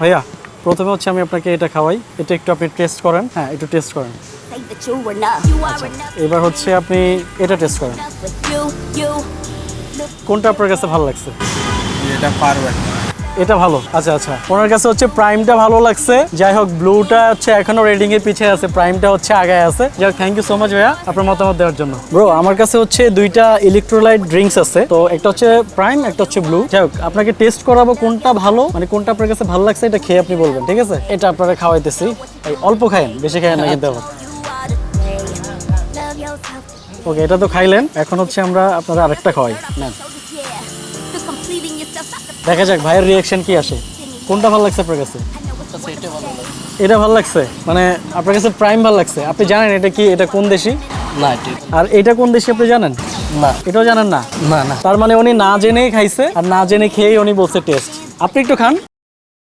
ভাইয়া, প্রথমে হচ্ছে আমি আপনাকে এটা খাওয়াই। এটা একটু আপনি টেস্ট করেন। হ্যাঁ একটু টেস্ট করেন। enough এবার হচ্ছে আপনি এটা টেস্ট করেন. কোনটা আপনার কাছে ভালো লাগছে? এটা পারবেন এটা ভালো। আচ্ছা আচ্ছা। ওনার কাছে হচ্ছে প্রাইমটা ভালো লাগছে। যাই হোক ব্লুটা হচ্ছে এখনও রেডিং এর পিছিয়ে আছে। প্রাইমটা হচ্ছে আগায় আছে। যাই থ্যাংক ইউ সো মাচ ভাইয়া আপনার মতামত দেওয়ার জন্য। ব্রো আমার কাছে হচ্ছে দুইটা ইলেকট্রোলাইট ড্রিঙ্কস আছে। তো একটা হচ্ছে প্রাইম একটা হচ্ছে ব্লু যাই হোক, আপনাকে টেস্ট করাবো কোনটা ভালো মানে কোনটা আপনার কাছে ভালো লাগছে, এটা খেয়ে আপনি বলবেন, ঠিক আছে? এটা আপনারা খাওয়াইতেছি। অল্প খায়েন বেশি খায়েন না কিন্তু. ওকে এটা তো খাইলেন। এখন হচ্ছে আমরা আপনারা আরেকটা খাওয়াই। নেন। দেখা যাক ভাইয়ের রিয়াকশন কি আসে। কোনটা ভালো লাগছে আপনার কাছে? এটা ভালো লাগছে? মানে আপনার কাছে প্রাইম ভালো লাগছে? আপনি জানেন এটা কি এটা কোন দেশি? না আর এটা কোন দেশি আপনি জানেন? না। এটাও জানেন না? না না। তার মানে উনি না জেনেই খাইছে আর না জেনে খেয়েই উনি বলছে টেস্ট আপনি একটু খান।